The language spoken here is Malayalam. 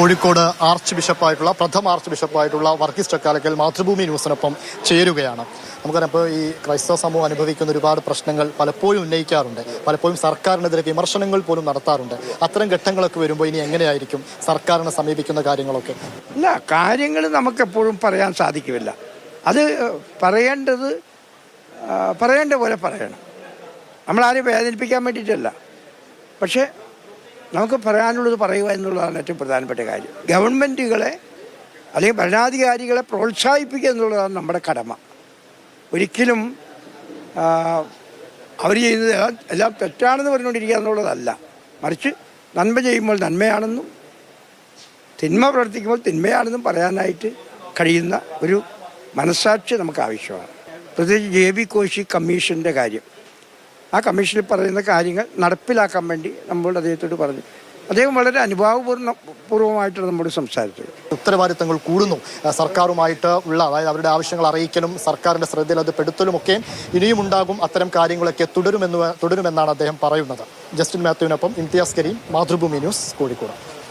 കോഴിക്കോട് ആർച്ച് ബിഷപ്പായിട്ടുള്ള പ്രഥമ ആർച്ച് ബിഷപ്പായിട്ടുള്ള വർഗീസ് ചക്കാലക്കൽ മാതൃഭൂമി ന്യൂസിനൊപ്പം ചേരുകയാണ്. നമുക്കറിയാം ഈ ക്രൈസ്തവ സമൂഹം അനുഭവിക്കുന്ന ഒരുപാട് പ്രശ്നങ്ങൾ പലപ്പോഴും ഉന്നയിക്കാറുണ്ട്. പലപ്പോഴും സർക്കാരിനെതിരെ വിമർശനങ്ങൾ പോലും നടത്താറുണ്ട്. അത്തരം ഘട്ടങ്ങളൊക്കെ വരുമ്പോൾ ഇനി എങ്ങനെയായിരിക്കും സർക്കാരിനെ സമീപിക്കുന്ന കാര്യങ്ങളൊക്കെ? ഇല്ല കാര്യങ്ങൾ നമുക്കെപ്പോഴും പറയാൻ സാധിക്കില്ല അത് പറയേണ്ടത് പറയേണ്ട പോലെ പറയണം. നമ്മളാരും വേദനിപ്പിക്കാൻ വേണ്ടിയിട്ടല്ല. പക്ഷേ നമുക്ക് പറയാനുള്ളത് പറയുക എന്നുള്ളതാണ് ഏറ്റവും പ്രധാനപ്പെട്ട കാര്യം. ഗവൺമെന്റുകളെ അല്ലെങ്കിൽ ഭരണാധികാരികളെ പ്രോത്സാഹിപ്പിക്കുക എന്നുള്ളതാണ് നമ്മുടെ കടമ. ഒരിക്കലും അവർ ചെയ്യുന്നത് എല്ലാം തെറ്റാണെന്ന് പറഞ്ഞുകൊണ്ടിരിക്കുക എന്നുള്ളതല്ല. മറിച്ച് നന്മ ചെയ്യുമ്പോൾ നന്മയാണെന്നും തിന്മ പ്രവർത്തിക്കുമ്പോൾ തിന്മയാണെന്നും പറയാനായിട്ട് കഴിയുന്ന ഒരു മനസ്സാക്ഷി നമുക്ക് ആവശ്യമാണ്. പ്രത്യേകിച്ച് ജെ ബി കോശി കമ്മീഷന്റെ കാര്യം. ആ കമ്മീഷനിൽ പറയുന്ന കാര്യങ്ങൾ നടപ്പിലാക്കാൻ വേണ്ടി നമ്മൾ അദ്ദേഹത്തോട് പറഞ്ഞു. അദ്ദേഹം വളരെ അനുഭാവപൂർണ പൂർവമായിട്ടാണ് നമ്മോട് സംസാരിച്ചത്. ഉത്തരവാദിത്തങ്ങൾ കൂടുന്നു. സർക്കാരുമായിട്ട് ഉള്ള അതായത് അവരുടെ ആവശ്യങ്ങൾ അറിയിക്കലും സർക്കാരിന്റെ ശ്രദ്ധയിൽ അത് പെടുത്തലും ഒക്കെ ഇനിയും ഉണ്ടാകും. അത്തരം കാര്യങ്ങളൊക്കെ തുടരുമെന്ന് തുടരുമെന്നാണ് അദ്ദേഹം പറയുന്നത്. ജസ്റ്റിൻ മാത്യുവിനൊപ്പം ഇംതിയാസ് കരീം മാതൃഭൂമി ന്യൂസ് കോഴിക്കോട്.